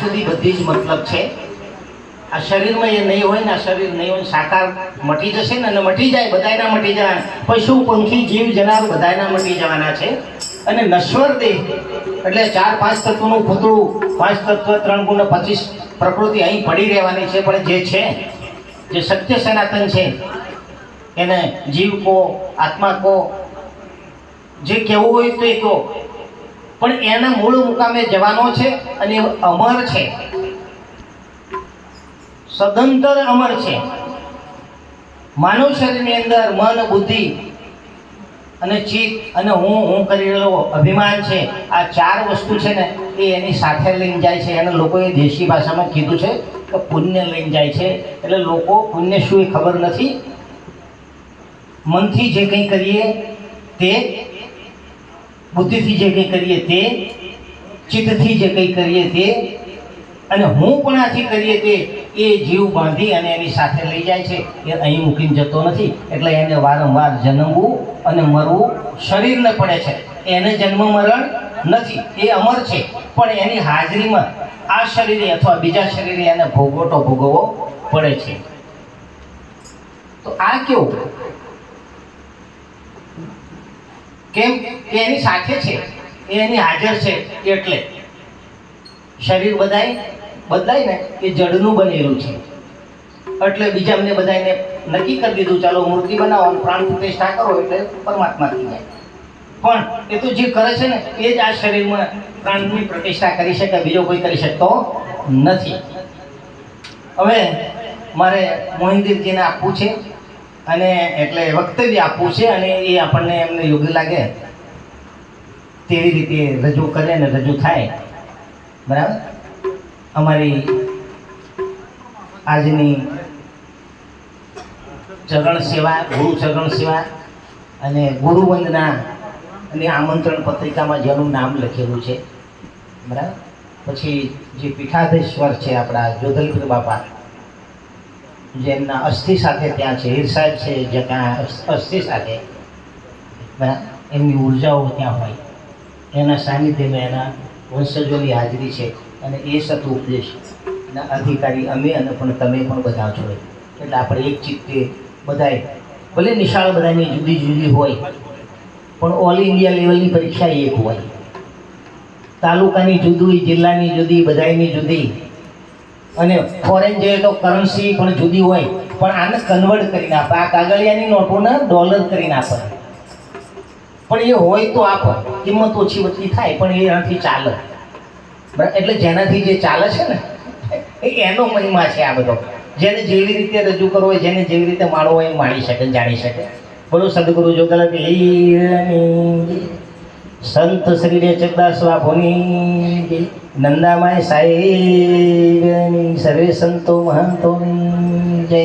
સુધી બધી જ મતલબ છે. આ શરીરમાં એ નહીં હોય ને આ શરીર નહીં હોય સાકાર મટી જશે ને અને મટી જાય, બધાયના મટી જવાના. પશુ પંખી, જીવ, જનાર બધાયના મટી જવાના છે? અને નશ્વર દેહ, એટલે ચાર, પાંચ તત્વનું પૂતળું, પાંચ તત્વ, ત્રણ ગુણ, પચીસ પ્રકૃતિ અહીં પડી રહેવાની છે. પણ જે છે, જે સત્ય સનાતન છે, એને જીવ કો, આત્મા કો, જે કહેવું હોય તો એ કહો પણ એના મૂળ મુકામે જવાનો છે અને અમર છે. સદંતર અમર છે. માનવ શરીરની અંદર મન, બુદ્ધિ અને ચિત્ત અને હું હું કરી રહ્યો અભિમાન છે. આ ચાર વસ્તુ છે ને, એ એની સાથે લઈને જાય છે. અને લોકોએ દેશી ભાષામાં કીધું છે કે પુણ્ય લઈને જાય છે. એટલે લોકો પુણ્ય શું એ ખબર નથી. મનથી જે કંઈ કરીએ તે બુદ્ધિથી જે કંઈ કરીએ તે, ચિત્તથી જે કંઈ કરીએ તે, અને હું પણ આથી કરીએ તે, એ જીવ બાંધી અને એની સાથે લઈ જાય છે. એ અહીં મૂકીને જતો નથી. એટલે એને વારંવાર જન્મવું અને મરવું શરીરને પડે છે. એને જન્મ મરણ નથી. એ અમર છે. પણ એની હાજરીમાં આ શરીરે અથવા બીજા શરીરે એને ભોગવટો ભોગવવો પડે છે. તો આ કેવું? કેમ? કે એની સાથે છે. એ એની હાજર છે. એટલે શરીર બધાય બદલાય ને એ જડનું બનેલું છે. એટલે બીજા અમને બધાને નક્કી કરી દીધું, ચાલો મૂર્તિ બનાવો પ્રાણ પ્રતિષ્ઠા કરો એટલે પરમાત્મા થઈ જાય. પણ એ તો જે કરે છે ને, એ જ આ શરીરમાં પ્રાણની પ્રતિષ્ઠા કરી શકે, બીજો કોઈ કરી શકતો નથી. હવે મારે મોહિંદીરજીને આપવું છે અને એટલે વક્તવ્ય આપવું છે અને એ આપણને એમને યોગ્ય લાગે. તેવી રીતે રજૂ કરે ને રજૂ થાય. બરાબર? અમારી આજની ચરણ સેવા, ગુરુ ચરણ સેવા અને ગુરુ વંદના અને આમંત્રણ પત્રિકામાં જેનું નામ લખેલું છે. બરાબર? પછી જે પીઠાધીશ્વર છે આપણા જોધલપુર બાપા. જેમના અસ્થિ સાથે ત્યાં છે હીર સાહેબ છે, જે ત્યાં અસ્થિ સાથે એમની ઉર્જાઓ ત્યાં હોય, એના સાનિધ્યમાં એના વંશજોની હાજરી છે અને એ સતુ ઉપદેશ ના અધિકારી અમે અને પણ તમે પણ બધા છો. એટલે આપણે એક ચિત્તે બધાય ભલે નિશાળ બધાની જુદી જુદી હોય, પણ ઓલ ઇન્ડિયા લેવલની પરીક્ષા એક હોય. તાલુકાની જુદી, જિલ્લાની જુદી, બધાયની જુદી અને ફોરેન જે તો કરન્સી પણ જુદી હોય, પણ આને કન્વર્ટ કરીને આપે. આ કાગળિયાની નોટોને ડોલર કરીને આપે. પણ એ હોય તો આપે. કિંમત ઓછી ઓછી થાય, પણ એનાથી ચાલે. એટલે જેનાથી જે ચાલે છે ને એનો મહિમા છે આ બધો. જેને જેવી રીતે રજૂ કરવો હોય, જેને જેવી રીતે માણવો હોય એ માણી શકે, જાણી શકે. બોલો સદગુરુ જોગલ સંત શ્રી રે ચકદાસ બાપુની નંદામાય સાહેબ સર્વે સંતો મહંતોની જય.